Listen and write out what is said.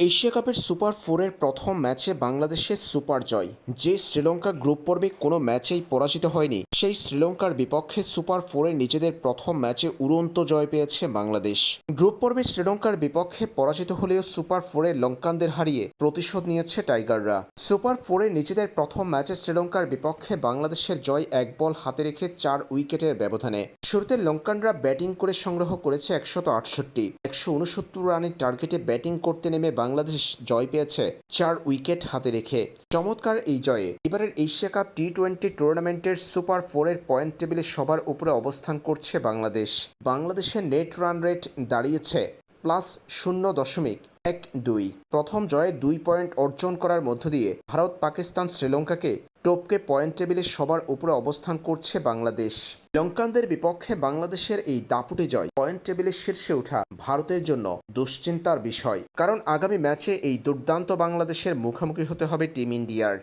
Asia কাপের super ফোরের প্রথম ম্যাচে বাংলাদেশের সুপার জয়। যে শ্রীলঙ্কা গ্রুপ পর্বে কোনো ম্যাচেই পরাজিত হয়নি, সেই শ্রীলঙ্কার বিপক্ষে সুপার ফোরে নিজেদের প্রথম ম্যাচে উড়ন্ত জয় পেয়েছে বাংলাদেশ। গ্রুপ পর্বে শ্রীলঙ্কার বিপক্ষে পরাজিত হলেও সুপার ফোরে লঙ্কানদের হারিয়ে প্রতিশোধ নিয়েছে টাইগাররা। সুপার ফোরে নিজেদের প্রথম ম্যাচে শ্রীলঙ্কার বিপক্ষে বাংলাদেশের জয় এক বল হাতে রেখে চার উইকেটের ব্যবধানে। শুরুতে লঙ্কানরা ব্যাটিং করে সংগ্রহ করেছে একশত আটষট্টি। একশো উনসত্তর রানের টার্গেটে ব্যাটিং করতে নেমে বাংলাদেশ জয় পেয়েছে চার উইকেট হাতে রেখে। চমৎকার এই জয়ে। এবারের এশিয়া কাপ টি টোয়েন্টি টুর্নামেন্টের সুপার ফোরের পয়েন্ট টেবিলে সবার উপরে অবস্থান করছে বাংলাদেশ। বাংলাদেশের নেট রান রেট দাঁড়িয়েছে প্লাস শূন্য দশমিক এক দুই। প্রথম জয়ে দুই পয়েন্ট অর্জন করার মধ্য দিয়ে ভারত পাকিস্তান শ্রীলঙ্কাকে টপকে পয়েন্ট টেবিলে সবার উপরে অবস্থান করছে বাংলাদেশ। লঙ্কানদের বিপক্ষে বাংলাদেশের এই দাপুটে জয় পয়েন্ট টেবিলের শীর্ষে ওঠা ভারতের জন্য দুশ্চিন্তার বিষয়। কারণ আগামী ম্যাচে এই দুর্দান্ত বাংলাদেশের মুখোমুখি হতে হবে টিম ইন্ডিয়ার।